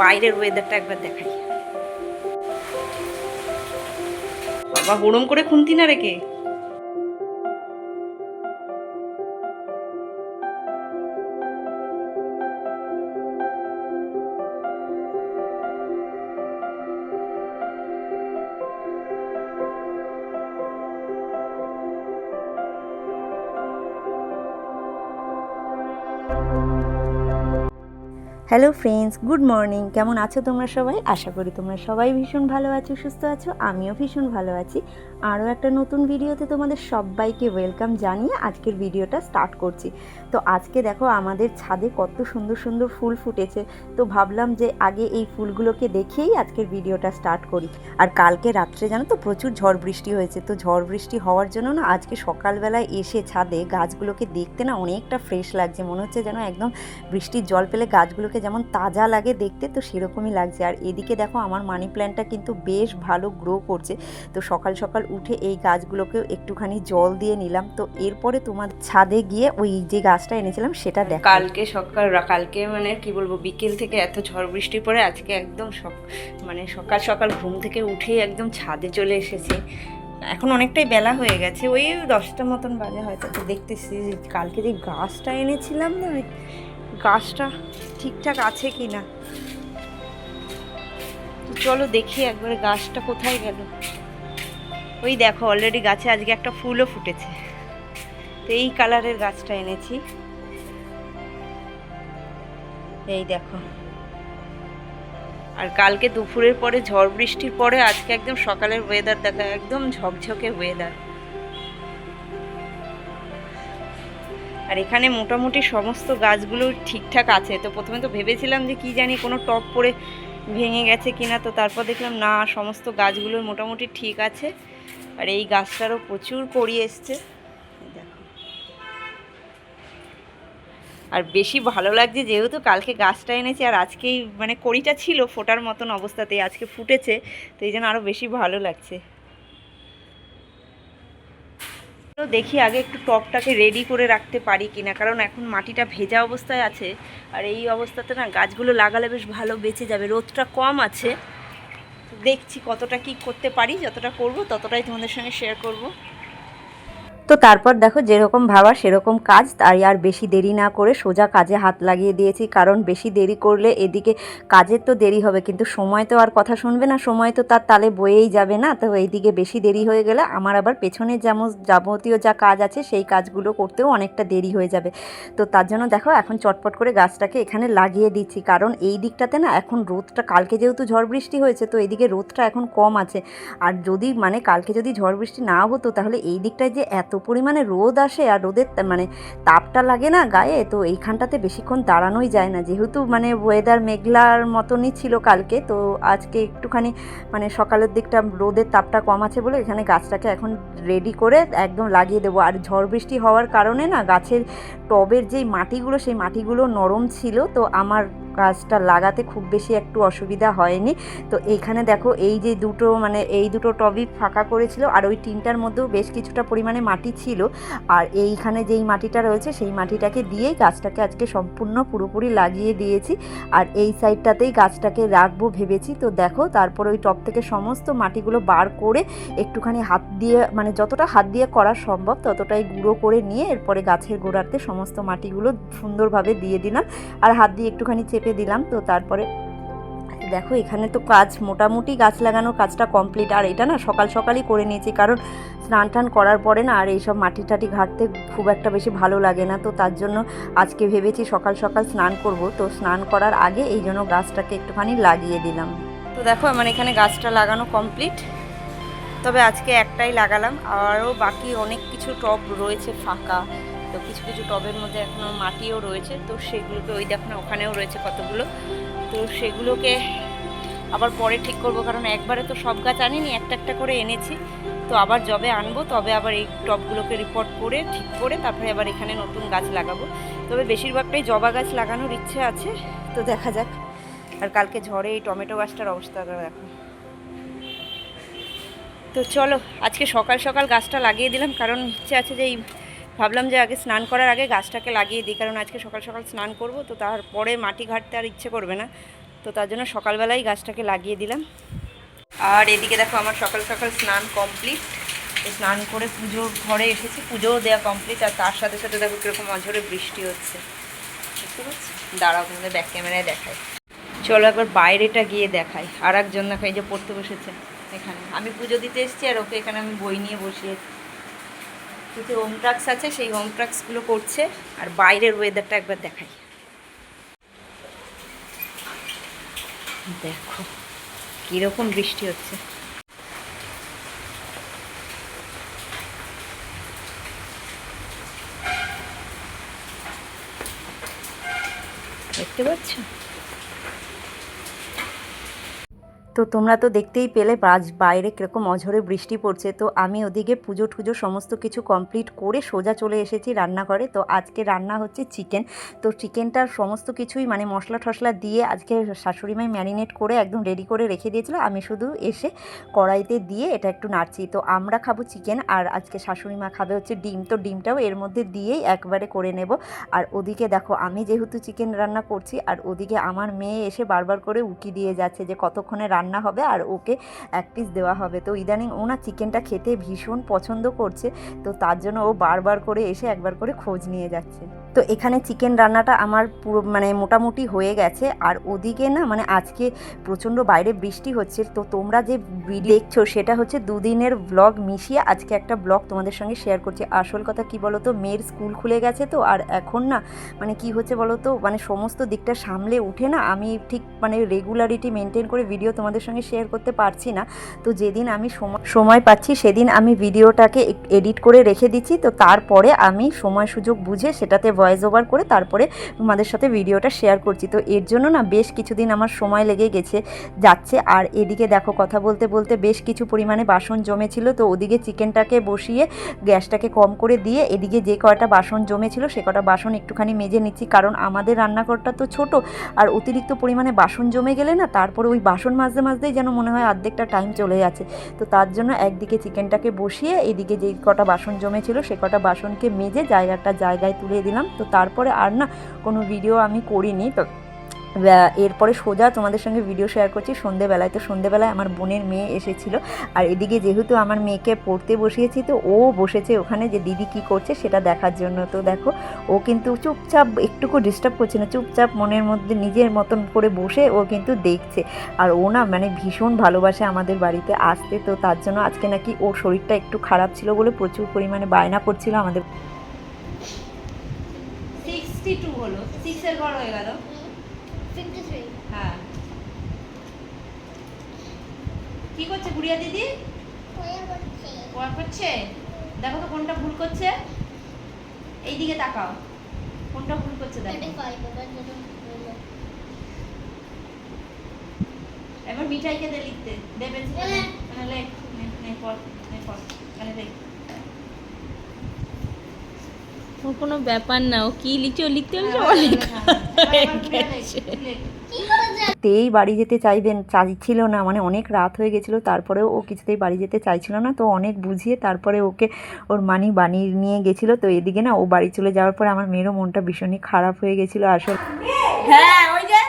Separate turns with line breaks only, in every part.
বাইরের ওয়েদারটা একবার দেখাই। বাবা গরম করে খুনতি না রেখে?
হ্যালো ফ্রেন্ডস গুড মর্নিং কেমন আছো তোমরা সবাই? আশা করি তোমরা সবাই ভীষণ ভালো আছো, সুস্থ আছো। আমিও ভীষণ ভালো আছি। আরও একটা নতুন ভিডিওতে তোমাদের সবাইকে ওয়েলকাম জানিয়ে আজকের ভিডিওটা স্টার্ট করছি। তো আজকে দেখো আমাদের ছাদে কত সুন্দর সুন্দর ফুল ফুটেছে। তো ভাবলাম যে আগে এই ফুলগুলোকে দেখেই আজকের ভিডিওটা স্টার্ট করি। আর কালকে রাত্রে জানো তো প্রচুর ঝড় বৃষ্টি হয়েছে। তো ঝড় বৃষ্টি হওয়ার জন্য না আজকে সকালবেলায় এসে ছাদে গাছগুলোকে দেখতে না অনেকটা ফ্রেশ লাগছে। মনে হচ্ছে যেন একদম বৃষ্টির জল পেলে গাছগুলোকে যেমন তাজা লাগে দেখতে, তো সেরকমই লাগছে। আর এদিকে দেখো আমার মানি প্ল্যান্টটা কিন্তু বেশ ভালো গ্রো করছে। তো সকাল সকাল উঠে এই গাছগুলোকেও একটুখানি জল দিয়ে নিলাম। তো এরপরে তোমার ছাদে গিয়ে ওই যে গাছটা এনেছিলাম, সেটা দেখ
কালকে সকাল, কালকে মানে কি বলব, বিকেল থেকে এত ঝড় বৃষ্টি পরে আজকে একদম মানে সকাল সকাল ঘুম থেকে উঠেই একদম ছাদে চলে এসেছি। এখন অনেকটাই বেলা হয়ে গেছে, ওই দশটা মতন বাজে হয়তো দেখতেছি কালকে যে গাছটা এনেছিলাম না গাছটা ঠিকঠাক আছে কি না চলো দেখি একবারে গাছটা কোথায় গেল। ওই দেখো অলরেডি গাছে আজকে একটা ফুলও ফুটেছে। তো এই কালারের গাছটা এনেছি। এই দেখো। আর কালকে দুপুরের পরে ঝড় বৃষ্টির পরে আজকে একদম সকালের ওয়েদার দেখা, একদম ঝকঝকে ওয়েদার আর এখানে মোটামুটি সমস্ত গাছগুলো ঠিকঠাক আছে। তো প্রথমে তো ভেবেছিলাম যে কি জানি কোনো টপ পড়ে ভেঙে গেছে কিনা, তো তারপর দেখলাম না, সমস্ত গাছগুলো মোটামুটি ঠিক আছে। আর এই গাছটারও প্রচুর কড়ি এসছে। আর বেশি ভালো লাগছে যেহেতু কালকে গাছটা এনেছি, আর আজকেই মানে কড়িটা ছিল ফোটার মতন অবস্থাতেই, আজকে ফুটেছে, তো এই জন্য আরও বেশি ভালো লাগছে তো দেখি আগে একটু টপটাকে রেডি করে রাখতে পারি কিনা, কারণ এখন মাটিটা ভেজা অবস্থায় আছে, আর এই অবস্থাতে না গাছগুলো লাগালে বেশ ভালো বেঁচে যাবে, রোদটা কম আছে। দেখছি কতটা কি করতে পারি, যতটা করব ততটাই তোমাদের সঙ্গে শেয়ার করব।
তো তারপর দেখো যেরকম ভাবা সেরকম কাজ, তাই আর বেশি দেরি না করে সোজা কাজে হাত লাগিয়ে দিয়েছি। কারণ বেশি দেরি করলে এদিকে কাজের তো দেরি হবে, কিন্তু সময় তো আর কথা শুনবে না, সময় তো তার তালে বয়েই যাবে না। তো এইদিকে বেশি দেরি হয়ে গেলে আমার আবার পেছনে যেমন যাবতীয় যা কাজ আছে, সেই কাজগুলো করতেও অনেকটা দেরি হয়ে যাবে। তো তার জন্য দেখো এখন চটপট করে গাছটাকে এখানে লাগিয়ে দিচ্ছি। কারণ এই দিকটাতে না এখন রোদটা, কালকে যেহেতু ঝড় বৃষ্টি হয়েছে, তো এদিকে রোদটা এখন কম আছে। আর যদি মানে কালকে যদি ঝড় বৃষ্টি না হতো, তাহলে এই দিকটায় যে এত পরিমাণে রোদ আসে আর রোদের মানে তাপটা লাগে না গায়ে, তো এইখানটাতে বেশিক্ষণ দাঁড়ানোই যায় না। যেহেতু মানে ওয়েদার মেঘলার মতনই ছিল কালকে, তো আজকে একটুখানি মানে সকালের দিকটা রোদের তাপটা কম আছে বলে এখানে গাছটাকে এখন রেডি করে একদম লাগিয়ে দেবো। আর ঝড় বৃষ্টি হওয়ার কারণে না গাছের টবের যেই মাটিগুলো, সেই মাটিগুলো নরম ছিল, তো আমার গাছটা লাগাতে খুব বেশি একটু অসুবিধা হয়নি। তো এইখানে দেখো এই যে দুটো মানে এই দুটো টবই ফাঁকা করেছিল আর ওই তিনটার মধ্যেও বেশ কিছুটা পরিমাণে মাটি ছিল। আর এইখানে যেই মাটিটা রয়েছে সেই মাটিটাকে দিয়েই গাছটাকে আজকে সম্পূর্ণ পুরোপুরি লাগিয়ে দিয়েছি। আর এই সাইডটাতেই গাছটাকে রাখব ভেবেছি। তো দেখো তারপর ওই টব থেকে সমস্ত মাটিগুলো বার করে একটুখানি হাত দিয়ে মানে যতটা হাত দিয়ে করা সম্ভব ততটাই গুঁড়ো করে নিয়ে এরপরে গাছের গোড়াতে সমস্ত মাটিগুলো সুন্দরভাবে দিয়ে দিলাম। আর হাত দিয়ে একটুখানি চেপে দিলাম, তো তারপরে দেখো এখানে তো কাজ, মোটামুটি গাছ লাগানোর কাজটা কমপ্লিট আর এটা না সকাল সকালই করে নিয়েছি, কারণ স্নান টান করার পরে না আর এইসব মাটি টাটি ঘাটতে খুব একটা বেশি ভালো লাগে না। তো তার জন্য আজকে ভেবেছি সকাল সকাল স্নান করব। তো স্নান করার আগে এই জন্য গাছটাকে একটুখানি লাগিয়ে দিলাম।
তো দেখো আমার এখানে গাছটা লাগানো কমপ্লিট তবে আজকে একটাই লাগালাম। আরও বাকি অনেক কিছু টব রয়েছে ফাঁকা। তো কিছু কিছু টবের মধ্যে এখনও মাটিও রয়েছে, তো সেগুলোকে ওই দেখো না ওখানেও রয়েছে কতগুলো। তো সেগুলোকে আবার পরে ঠিক করব, কারণ একবারে তো সব গাছ আনিনি, একটা একটা করে এনেছি। তো আবার যবে আনব, তবে আবার এই টবগুলোকে রিপোর্ট করে, ঠিক করে তারপরে আবার এখানে নতুন গাছ লাগাবো। তবে বেশিরভাগটাই জবা গাছ লাগানোর ইচ্ছে আছে, তো দেখা যাক। আর কালকে ঝড়ে এই টমেটো গাছটার অবস্থা দেখো। তো চলো, আজকে সকাল সকাল গাছটা লাগিয়ে দিলাম, কারণ ইচ্ছে আছে যে এই ভাবলাম যে আগে স্নান করার আগে গাছটাকে লাগিয়ে দিই, কারণ আজকে সকাল সকাল স্নান করব, তো তারপরে মাটি ঘাটতে আর ইচ্ছে করবে না। তো তার জন্য সকালবেলাই গাছটাকে লাগিয়ে দিলাম। আর এদিকে দেখো আমার সকাল সকাল স্নান কমপ্লিট। স্নান করে পুজোর ঘরে এসেছি, পুজোও দেওয়া কমপ্লিট, আর তার সাথে সাথে দেখো কীরকম অঝরে বৃষ্টি হচ্ছে। দাঁড়াও তোমাদের ব্যাক ক্যামেরায় দেখায় চলো একবার বাইরেটা গিয়ে দেখাই। আর একজন দেখো এই যে পড়তে বসেছে এখানে। আমি পুজো দিতে এসেছি আর ওকে এখানে আমি বই নিয়ে বসিয়েছি কিছু হোম ট্রাক্স আছে, সেই হোম ট্রাক্সগুলো করছে। আর বাইরের ওয়েদারটা একবার দেখাই। দেখো, কীরকম বৃষ্টি হচ্ছে। দেখতে পাচ্ছ?
তো তোমরা তো দেখতেই পেলে বাজ, বাইরে কীরকম অঝরে বৃষ্টি পড়ছে। তো আমি ওদিকে পুজো টুজো সমস্ত কিছু কমপ্লিট করে সোজা চলে এসেছি রান্নাঘরে। তো আজকে রান্না হচ্ছে চিকেন তো চিকেনটার সমস্ত কিছুই মানে মশলা টশলা দিয়ে আজকে শাশুড়িমাই ম্যারিনেট করে একদম রেডি করে রেখে দিয়েছিল। আমি শুধু এসে কড়াইতে দিয়ে এটা একটু নাড়ছি। তো আমরা খাব চিকেন আর আজকে শাশুড়ি মা খাবে হচ্ছে ডিম। তো ডিমটাও এর মধ্যে দিয়েই একবারে করে নেব। আর ওদিকে দেখো আমি যেহেতু চিকেন রান্না করছি আর ওদিকে আমার মেয়ে এসে বারবার করে উকি দিয়ে যাচ্ছে যে কতক্ষণে রান্না হবে আর ওকে এক পিস দেওয়া হবে। তো ইদানিং ও না চিকেনটা খেতে ভীষণ পছন্দ করছে, তো তার জন্য ও বারবার করে এসে একবার করে খোঁজ নিয়ে যাচ্ছে। তো এখানে চিকেন রান্নাটা আমার পুরো মানে মোটামুটি হয়ে গেছে। আর ওদিকে না মানে আজকে প্রচণ্ড বাইরে বৃষ্টি হচ্ছে। তো তোমরা যে দেখছ সেটা হচ্ছে দুদিনের ব্লগ মিশিয়ে আজকে একটা ব্লগ তোমাদের সঙ্গে শেয়ার করছি। আসল কথা কি বলো তো মেয়ের স্কুল খুলে গেছে তো, আর এখন না মানে কি হচ্ছে বলো তো মানে সমস্ত দিকটা সামলে উঠে না আমি ঠিক মানে রেগুলারিটি মেনটেন করে ভিডিও তোমাদের সঙ্গে শেয়ার করতে পারছি না। তো যেদিন আমি সময় সময় পাচ্ছি, সেদিন আমি ভিডিওটাকে এডিট করে রেখে দিচ্ছি। তো তারপরে আমি সময় সুযোগ বুঝে সেটাতে ভয়েস ওভার করে তারপরে তোমাদের সাথে ভিডিওটা শেয়ার করছি। তো এর জন্য না বেশ কিছুদিন আমার সময় লেগে গেছে, যাচ্ছে। আর এদিকে দেখো কথা বলতে বলতে বেশ কিছু পরিমাণে বাসন জমেছিল। তো ওদিকে চিকেনটাকে বসিয়ে গ্যাসটাকে কম করে দিয়ে এদিকে যে কয়টা বাসন জমেছিল, সে কটা বাসন একটুখানি মেজে নিচ্ছি। কারণ আমাদের রান্নাঘরটা তো ছোট, আর অতিরিক্ত পরিমাণে বাসন জমে গেলে না তারপরে ওই বাসন মাজতে মাজতেই যেন মনে হয় অর্ধেকটা টাইম চলে যাচ্ছে। তো তার জন্য একদিকে চিকেনটাকে বসিয়ে এদিকে যে কটা বাসন জমেছিল সে কটা বাসনকে মেজে জায়গাটা জায়গায় তুলে দিলাম। তো তারপরে আর না কোনো ভিডিও আমি করিনি। তো এরপরে সোজা তোমাদের সঙ্গে ভিডিও শেয়ার করছি। সন্ধেবেলায় তো সন্ধেবেলায় আমার বোনের মেয়ে এসেছিল। আর এদিকে যেহেতু আমার মেয়েকে পড়তে বসিয়েছি, তো ও বসেছে ওখানে যে দিদি কি করছে সেটা দেখার জন্য। তো দেখো, ও কিন্তু চুপচাপ, একটুকু ডিস্টার্ব করছে না, চুপচাপ মনের মধ্যে নিজের মতন করে বসে ও কিন্তু দেখছে। আর ও না মানে ভীষণ ভালোবাসে আমাদের বাড়িতে আসতে, তো তার জন্য আজকে নাকি ওর শরীরটা একটু খারাপ ছিল বলে প্রচুর পরিমাণে বায়না করছিল আমাদের।
সিক্সটি টু হলো সিক্সের ঘর হয়ে গেল। হ্যাঁ। কি করছে গুড়িয়া দিদি? করছে। দেখো তো কোনটা ভুল করছে। এই দিকে তাকাও। কোনটা ভুল করছে দেখো। এবার মিঠাই খেতে লিখতে। দেবে লেখ নে পড় মানে দেখ।
ওর কোনো ব্যাপার না ও কি লিখছে ও লিখতে হলে
হ্যাঁ,
অনেক
তেই বাড়ি যেতে চাইবেন চাইছিল না মানে অনেক রাত হয়ে গেছিল তারপরেও ও কিছুতেই বাড়ি যেতে চাইছিল না তো অনেক বুঝিয়ে তারপরে ওকে ওর মানি বানিয়ে নিয়ে গেছিল তো এদিকে না ও বাড়ি চলে যাওয়ার পরে আমার মেয়েরও মনটা ভীষণই খারাপ হয়ে গেছিল আসলে
হ্যাঁ ওই যে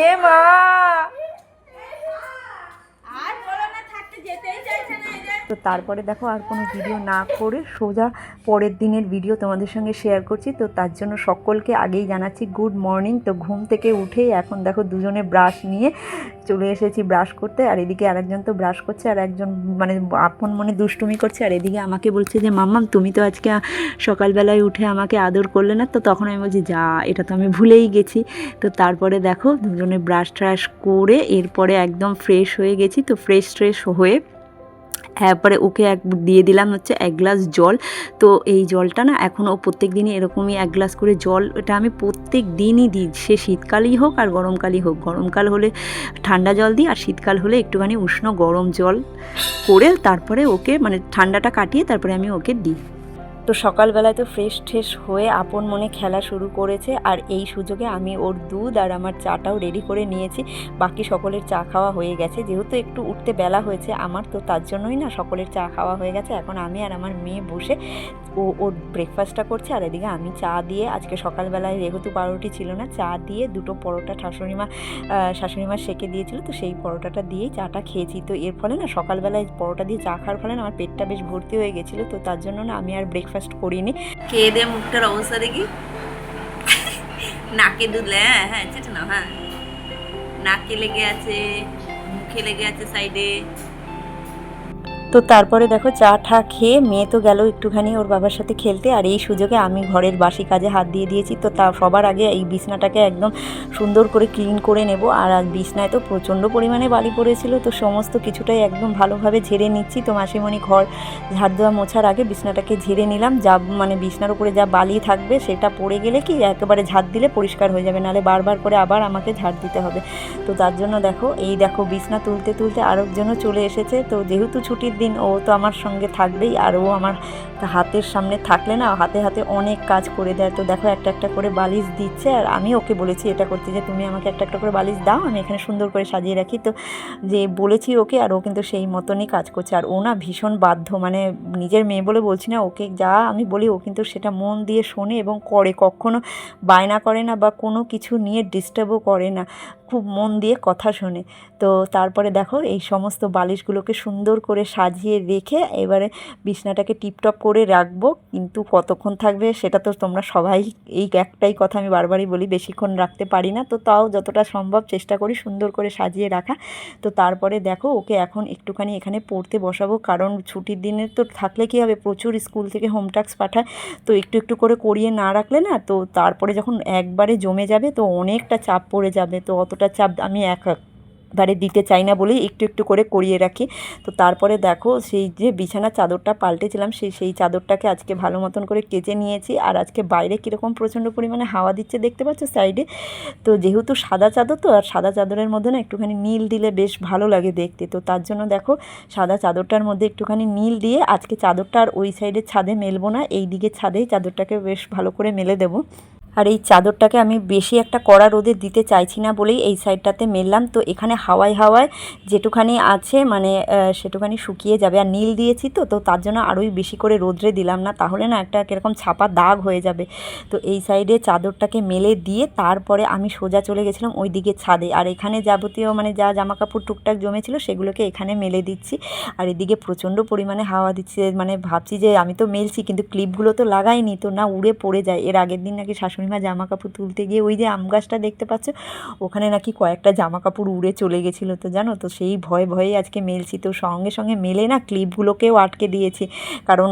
এ মা আর বলো না থাকতে যেতেই চাইছে না এই যে
তো তারপরে দেখো আর কোনো ভিডিও না করে সোজা পরের দিনের ভিডিও তোমাদের সঙ্গে শেয়ার করছি। তো তার জন্য সকলকে আগেই জানাচ্ছি গুড মর্নিং তো ঘুম থেকে উঠেই এখন দেখো দুজনে ব্রাশ নিয়ে চলে এসেছি ব্রাশ করতে। আর এদিকে আরেকজন তো ব্রাশ করছে, আর একজন মানে আপন মনে দুষ্টুমি করছে। আর এদিকে আমাকে বলছে যে, মাম্মাম, তুমি তো আজকে সকালবেলায় উঠে আমাকে আদর করলে না? তো তখন আমি বলছি, যা, এটা তো আমি ভুলেই গেছি। তো তারপরে দেখো দুজনে ব্রাশ ট্রাশ করে এরপরে একদম ফ্রেশ হয়ে গেছি। তো ফ্রেশ ট্রেশ হয়ে তারপরে ওকে এক দিয়ে দিলাম হচ্ছে এক গ্লাস জল। তো এই জলটা না এখনও প্রত্যেক দিনই এরকমই এক গ্লাস করে জল, এটা আমি প্রত্যেক দিনই দিই। সে শীতকালই হোক আর গরমকালই হোক। গরমকাল হলে ঠান্ডা জল দিই আর শীতকাল হলে একটুখানি উষ্ণ গরম জল করে তারপরে ওকে মানে ঠান্ডাটা কাটিয়ে তারপরে আমি ওকে দিই। তো সকালবেলায় তো ফ্রেশ ট্রেশ হয়ে আপন মনে খেলা শুরু করেছে আর এই সুযোগে আমি ওর দুধ আর আমার চাটাও রেডি করে নিয়েছি। বাকি সকলের চা খাওয়া হয়ে গেছে। যেহেতু একটু উঠতে বেলা হয়েছে আমার, তো তার জন্যই না সকলের চা খাওয়া হয়ে গেছে। এখন আমি আর আমার মেয়ে বসে ও, ওর ব্রেকফাস্টটা করছে। আর এদিকে আমি চা দিয়ে, আজকে সকালবেলায় যেহেতু পাউরুটি ছিল না, চা দিয়ে দুটো পরোটা শাশুড়িমা শাশুড়িমা সেকে দিয়েছিল, তো সেই পরোটাটা দিয়েই চাটা খেয়েছি। তো এর ফলে না সকালবেলায় পরোটা দিয়ে চা খাওয়ার ফলে না আমার পেটটা বেশ ভর্তি হয়ে গেছিল। তো তার জন্য না আমি আর ব্রেকফাস্ট করিনি।
খেয়ে দিয়ে মুখটার অবস্থা দেখি? নাকে দুধ হ্যাঁ হ্যাঁ চেটে না হ্যাঁ। নাকে লেগে আছে, মুখে লেগে আছে সাইডে
তো তারপরে দেখো চা ঠা খেয়ে মেয়ে তো গেল একটুখানি ওর বাবার সাথে খেলতে, আর এই সুযোগে আমি ঘরের বাসি কাজে হাত দিয়ে দিয়েছি। তো তা সবার আগে এই বিছনাটাকে একদম সুন্দর করে ক্লিন করে নেব। আর বিছনায় তো প্রচণ্ড পরিমাণে বালি পড়েছিল, তো সমস্ত কিছুটাই একদম ভালোভাবে ঝেড়ে নিচ্ছি। তো মাসিমণি ঘর ঝাড় দেওয়া মোছার আগে বিছনাটাকে ঝেড়ে নিলাম। যা মানে বিছনার উপরে যা বালি থাকবে সেটা পড়ে গেলে কি একেবারে ঝাড় দিলে পরিষ্কার হয়ে যাবে, নাহলে বারবার করে আবার আমাকে ঝাড় দিতে হবে। তো তার জন্য দেখো, এই দেখো বিছনা তুলতে তুলতে আরেকজনও চলে এসেছে। তো যেহেতু ছুটির দিন ও তো আমার সঙ্গে থাকবেই আর ও আমার হাতের সামনে থাকলে না হাতে হাতে অনেক কাজ করে দেয়। তো দেখো একটা একটা করে বালিশ দিচ্ছে আর আমি ওকে বলেছি এটা করতে যে তুমি আমাকে একটা একটা করে বালিশ দাও, আমি এখানে সুন্দর করে সাজিয়ে রাখি। তো যে বলেছি ওকে আর ও কিন্তু সেই মতনই কাজ করছে। আর ও না ভীষণ বাধ্য মানে নিজের মেয়ে বলে বলছি না, ওকে যা আমি বলি ও কিন্তু সেটা মন দিয়ে শোনে এবং করে। কখনো বায়না করে না বা কোনো কিছু নিয়ে ডিস্টার্বও করে না, খুব মন দিয়ে কথা শোনে। তো তারপরে দেখো এই সমস্ত বালিশগুলোকে সুন্দর করে সাজিয়ে রেখে এবারে বিছনাটাকে টিপটপ করে রাখব। কিন্তু কতক্ষণ থাকবে সেটা তো তোমরা সবাই এই একটাই কথা আমি বারবারই বলি, বেশিক্ষণ রাখতে পারি না। তো তাও যতটা সম্ভব চেষ্টা করি সুন্দর করে সাজিয়ে রাখা। তো তারপরে দেখো, ওকে এখন একটুখানি এখানে পড়তে বসাবো। কারণ ছুটির দিনে তো থাকলে কী হবে, প্রচুর স্কুল থেকে হোম টাস্ক পাঠায়। তো একটু একটু করে করিয়ে না রাখলে না, তো তারপরে যখন একবারে জমে যাবে, তো অনেকটা চাপ পড়ে যাবে। তো অতটা চাপ আমি এক বারে দিতে চাই না বলেই একটু একটু করে করিয়ে রাখি। তো তারপরে দেখো সেই যে বিছানার চাদরটা পাল্টেছিলাম, সেই সেই চাদরটাকে আজকে ভালো মতন করে কেচে নিয়েছি। আর আজকে বাইরে কীরকম প্রচণ্ড পরিমাণে হাওয়া দিচ্ছে দেখতে পাচ্ছ সাইডে? তো যেহেতু সাদা চাদর তো, আর সাদা চাদরের মধ্যে না একটুখানি নীল দিলে বেশ ভালো লাগে দেখতে। তো তার জন্য দেখো সাদা চাদরটার মধ্যে একটুখানি নীল দিয়ে আজকে চাদরটা আর ওই সাইডের ছাদে মেলবো না এই দিকের ছাদেই চাদরটাকে বেশ ভালো করে মেলে দেবো। আর এই চাদরটাকে আমি বেশি একটা কড়া রোদে দিতে চাইছি না বলেই এই সাইডটাতে মেললাম। তো এখানে হাওয়ায় হাওয়ায় যেটুখানি আছে মানে সেটুখানি শুকিয়ে যাবে। আর নীল দিয়েছি তো তো তার জন্য আরোই বেশি করে রোদ্রে দিলাম না। তাহলে না একটা কীরকম ছাপা দাগ হয়ে যাবে। তো এই সাইডে চাদরটাকে মেলে দিয়ে তারপরে আমি সোজা চলে গেছিলাম ওই দিকে ছাদে। আর এখানে যাবতীয় মানে যা জামা কাপড় টুকটাক জমেছিল সেগুলোকে এখানে মেলে দিচ্ছি। আর এদিকে প্রচণ্ড পরিমাণে হাওয়া দিচ্ছে। মানে ভাবছি যে আমি তো মেলছি, কিন্তু ক্লিপগুলো তো লাগাইনি। তো না উড়ে পড়ে যায়। এর আগের দিন নাকি শাশুড়ি মা জামা কাপড় তুলতে গিয়ে ওই যে আম গাছটা দেখতে পাচ্ছ ওখানে নাকি কয়েকটা জামা কাপড় উড়ে চলে গেছিল তো জানো তো? সেই ভয়ে ভয়ে আজকে মেলছি তো সঙ্গে সঙ্গে মেলে না ক্লিপগুলোকেও আটকে দিয়েছি। কারণ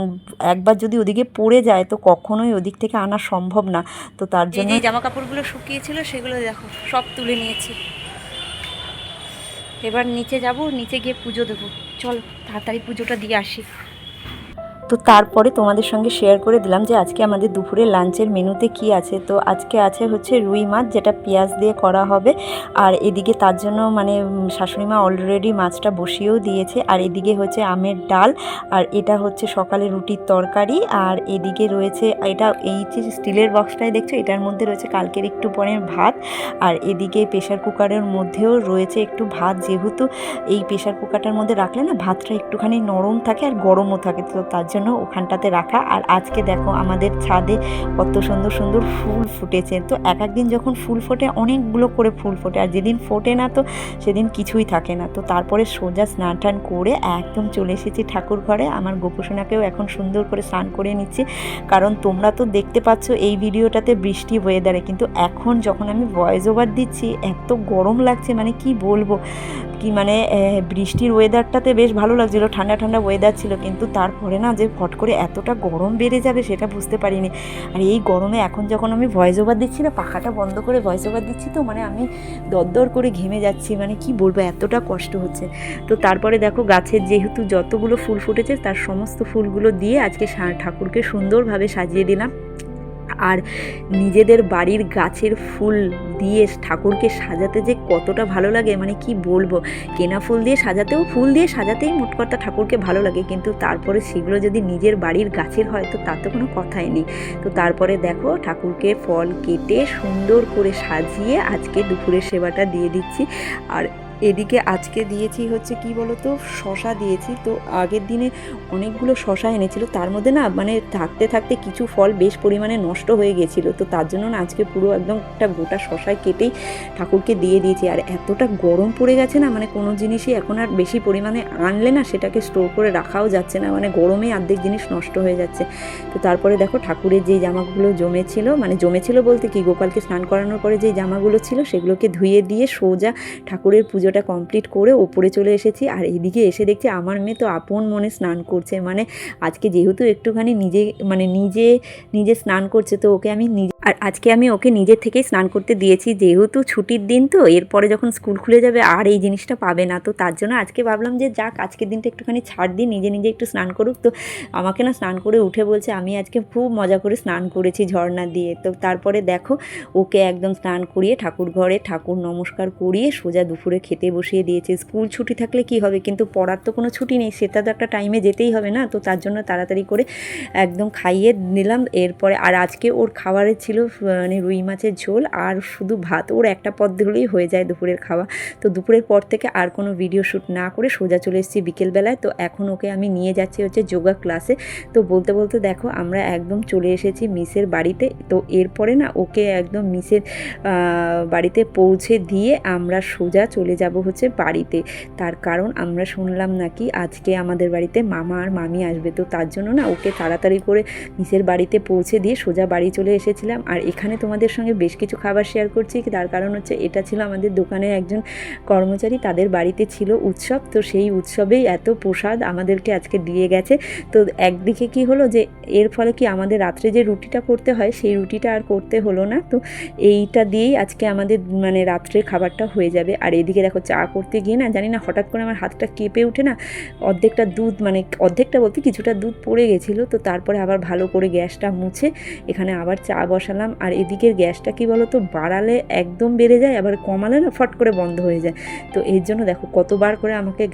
একবার যদি ওদিকে পড়ে যায় তো কখনোই ওদিক থেকে আনা সম্ভব না। তো তার জন্য
জামা কাপড়গুলো শুকিয়েছিল সেগুলো দেখো সব তুলে নিয়েছি। এবার নিচে যাব নিচে গিয়ে পুজো দেবো। চলো তাড়াতাড়ি পুজোটা দিয়ে আসি।
তো তারপরে তোমাদের সঙ্গে শেয়ার করে দিলাম যে আজকে আমাদের দুপুরে লাঞ্চের মেনুতে কি আছে। তো আজকে আছে হচ্ছে রুই মাছ যেটা পেঁয়াজ দিয়ে করা হবে। আর এদিকে তার জন্য মানে উম, শাশুড়ি মা অলরেডি মাছটা বসিয়েও দিয়েছে। আর এদিকে হচ্ছে আমের ডাল আর এটা হচ্ছে সকালে রুটির তরকারি। আর এদিকে রয়েছে এটা এই যে স্টিলের বক্সটাই দেখছ এটার মধ্যে রয়েছে কালকের একটু পরে ভাত। আর এদিকে প্রেশার কুকারের মধ্যেও রয়েছে একটু ভাত। যেহেতু এই প্রেশার কুকারটার মধ্যে রাখলে না ভাতটা একটুখানি নরম থাকে আর গরমও থাকে। তো তার জন্য ওখানটাতে রাখা। আর আজকে দেখো আমাদের ছাদে কত সুন্দর সুন্দর ফুল ফুটেছে। তো এক একদিন যখন ফুল ফোটে, অনেকগুলো করে ফুল ফোটে। আর যেদিন ফোটে না তো, সেদিন কিছুই থাকে না। তো তারপরে সোজা স্নান টান করে একদম চলে এসেছি ঠাকুর ঘরে। আমার গোপোষণাকেও এখন সুন্দর করে স্নান করে নিচ্ছি। কারণ তোমরা তো দেখতে পাচ্ছ এই ভিডিওটাতে বৃষ্টি হয়ে ওয়েদারে কিন্তু এখন যখন আমি ভয়েস ওভার দিচ্ছি, এত গরম লাগছে মানে কি বলব? কি মানে বৃষ্টির ওয়েদারটাতে বেশ ভালো লাগছিল, ঠান্ডা ঠান্ডা ওয়েদার ছিল, কিন্তু তারপরে না যে ফট করে এতটা গরম বেড়ে যাবে সেটা বুঝতে পারিনি। আর এই গরমে এখন যখন আমি ভয়েস ওভার দিচ্ছি না, পাখাটা বন্ধ করে ভয়েস ওভার দিচ্ছি তো মানে আমি দরদর করে ঘেমে যাচ্ছি মানে কি বলব, এতটা কষ্ট হচ্ছে। তো তারপরে দেখো গাছের যেহেতু যতগুলো ফুল ফুটেছে, তার সমস্ত ফুলগুলো দিয়ে আজকে ঠাকুরকে সুন্দরভাবে সাজিয়ে দিলাম। আর নিজেদের বাড়ির গাছের ফুল দিয়ে ঠাকুরকে সাজাতে যে কতটা ভালো লাগে মানে কি বলব? কেনা ফুল দিয়ে সাজাতেও, ফুল দিয়ে সাজাতেই মোট কথা ঠাকুরকে ভালো লাগে, কিন্তু তারপরে সেগুলো যদি নিজের বাড়ির গাছের হয়, তো তার তো কোনো কথাই নেই। তো তারপরে দেখো, ঠাকুরকে ফল কেটে সুন্দর করে সাজিয়ে আজকে দুপুরের সেবাটা দিয়ে দিচ্ছি। আর এদিকে আজকে দিয়েছি হচ্ছে কি বলতো, শশা দিয়েছি। তো আগের দিনে অনেকগুলো শশা এনেছিল। তার মধ্যে না মানে থাকতে থাকতে কিছু ফল বেশ পরিমাণে নষ্ট হয়ে গেছিল। তো তার জন্য না আজকে পুরো একদম একটা গোটা শশায় কেটেই ঠাকুরকে দিয়ে দিয়েছি। আর এতটা গরম পড়ে গেছে না মানে কোনো জিনিসই এখন আর বেশি পরিমাণে আনলে না সেটাকে স্টোর করে রাখাও যাচ্ছে না। মানে গরমে অর্ধেক জিনিস নষ্ট হয়ে যাচ্ছে। তো তারপরে দেখো ঠাকুরের যে জামাগুলো জমেছিল মানে জমেছিল বলতে কি, গোপালকে স্নান করানোর পরে যে জামাগুলো ছিল সেগুলোকে ধুয়ে দিয়ে সোজা ঠাকুরের পুজোটা কমপ্লিট করে ওপরে চলে এসেছি। আর এদিকে এসে দেখছি আমার মেয়ে তো আপন মনে স্নান করছে। মানে আজকে যেহেতু একটুখানি নিজে মানে নিজে নিজে স্নান করছে, তো ওকে আমি নিজে, আর আজকে আমি ওকে নিজের থেকেই স্নান করতে দিয়েছি। যেহেতু ছুটির দিন তো, এরপরে যখন স্কুল খুলে যাবে আর এই জিনিসটা পাবে না, তো তার জন্য আজকে ভাবলাম যে যাক আজকের দিনটা একটুখানি ছাড় দিই, নিজে নিজে একটু স্নান করুক। তো আমাকে না স্নান করে উঠে বলছে, আমি আজকে খুব মজা করে স্নান করেছি ঝর্ণা দিয়ে। তো তারপরে দেখো, ওকে একদম স্নান করিয়ে ঠাকুর ঘরে ঠাকুর নমস্কার করিয়ে সোজা দুপুরে খেতে বসিয়ে দিয়েছে। স্কুল ছুটি থাকলে কি হবে? কিন্তু পড়ার তো কোনো ছুটি নেই। সেটা তো একটা টাইমে যেতেই হবে না? তো তার জন্য তাড়াতাড়ি করে একদম খাইয়ে নিলাম। এরপরে আর আজকে ওর খাবারে ছিল মানে রুই মাছের ঝোল আর শুধু ভাত। ওর একটা পদ দিলেই হয়ে যায় দুপুরের খাওয়া। তো দুপুরের পর থেকে আর কোনো ভিডিও শ্যুট না করে সোজা চলে এসেছি বিকেলবেলায়। তো এখন ওকে আমি নিয়ে যাচ্ছি হচ্ছে যোগা ক্লাসে তো বলতে বলতে দেখো, আমরা একদম চলে এসেছি মিসের বাড়িতে। তো এরপরে না ওকে একদম মিসের বাড়িতে পৌঁছে দিয়ে আমরা সোজা চলে যাব হচ্ছে বাড়িতে। তার কারণ আমরা শুনলাম নাকি আজকে আমাদের বাড়িতে মামা আর মামি আসবে। তো তার জন্য না ওকে তাড়াতাড়ি করে মিসের বাড়িতে পৌঁছে দিয়ে সোজা বাড়ি চলে এসেছিলাম। আর এখানে তোমাদের সঙ্গে বেশ কিছু খাবার শেয়ার করছি। তার কারণ হচ্ছে এটা ছিল আমাদের দোকানের একজন কর্মচারী। তাদের বাড়িতে ছিল উৎসব। তো সেই উৎসবেই এত প্রসাদ আমাদেরকে আজকে দিয়ে গেছে। তো একদিকে কি হলো যে এর ফলে কি আমাদের রাত্রে যে রুটিটা করতে হয়, সেই রুটিটা আর করতে হলো না। তো এইটা দিয়েই আজকে আমাদের মানে রাত্রের খাবারটা হয়ে যাবে। আর এদিকে দেখো চা করতে গিয়ে না জানি না হঠাৎ করে আমার হাতটা কেঁপে ওঠে না, অর্ধেকটা দুধ মানে অর্ধেকটা বলতে কিছুটা দুধ পড়ে গেছিল, তো তারপরে আবার ভালো করে গ্যাসটা মুছে এখানে আবার চা বসালাম। আর এদিকের গ্যাসটা কি বলো তো বাড়ালে একদম বেড়ে যায়, আবার কমালে না ফট করে বন্ধ হয়ে যায়। তো এর জন্য দেখো কতবার করে আমাকে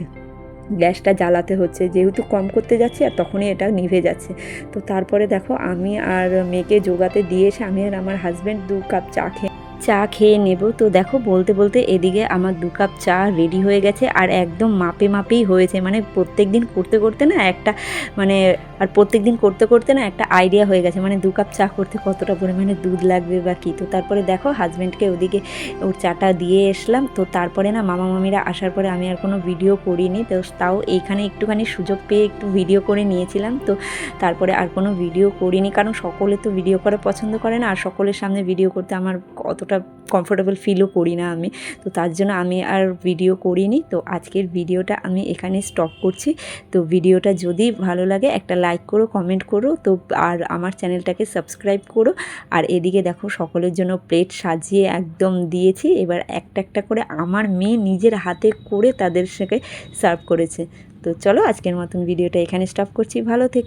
গ্যাসটা জ্বালাতে হচ্ছে, যেহেতু কম করতে যাচ্ছি আর তখনই এটা নিভে যাচ্ছে। তো তারপরে দেখো আমি আর মেয়েকে যোগাতে দিয়ে এসে আমি আর আমার হাজব্যান্ড দু কাপ চা খেয়ে চা খেয়ে নেব। তো দেখো, বলতে বলতে এদিকে আমার দু কাপ চা রেডি হয়ে গেছে আর একদম মাপে মাপেই হয়েছে। মানে প্রত্যেক দিন করতে করতে না একটা মানে আর প্রত্যেক দিন করতে করতে না একটা আইডিয়া হয়ে গেছে। মানে দু কাপ চা করতে কতটা পরিমাণে দুধ লাগবে বা কী? তো তারপরে দেখো হাজব্যান্ডকে ওদিকে ওর চাটা দিয়ে এসলাম। তো তারপরে না মামা মামিরা আসার পরে আমি আর কোনো ভিডিও করিনি। তো তাও এইখানে একটুখানি সুযোগ পেয়ে একটু ভিডিও করে নিয়েছিলাম। তো তারপরে আর কোনো ভিডিও করিনি। কারণ সকলে তো ভিডিও করা পছন্দ করে না। আর সকলের সামনে ভিডিও করতে আমার অতটা কমফোর্টেবল ফিলও করি না আমি। তো তার জন্য আমি আর ভিডিও করিনি। তো আজকের ভিডিওটা আমি এখানে স্টপ করছি। তো ভিডিওটা যদি ভালো লাগে, একটা লাইক করো কমেন্ট করো। তো আর আমার চ্যানেলটাকে সাবস্ক্রাইব করো। আর এদিকে দেখো, সকলের জন্য প্লেট সাজিয়ে একদম দিয়েছি। এবার একটা একটা করে আমার মেয়ে নিজের হাতে করে তাদের সঙ্গে সার্ভ করেছে। তো চলো, আজকের মতন ভিডিওটা এখানে স্টপ করছি। ভালো থেকে